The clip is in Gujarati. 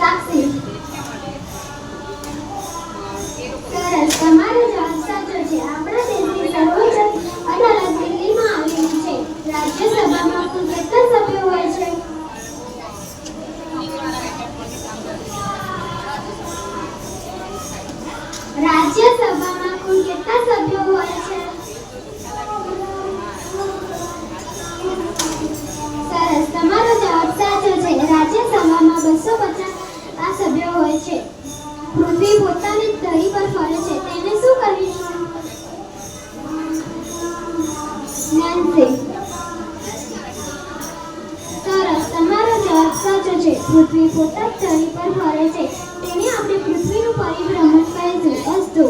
三四。હોય પોતાને પોતાની ધરી પર ફરે છે. તેને શું કહીશું નેન્સી સરસ તમારો જવાબ સાચો છે. પૃથ્વી પોતા જ પર ફરે છે. તેને આપણે પૃથ્વીનું પરિભ્રમણ કહીશું. અસ્તુ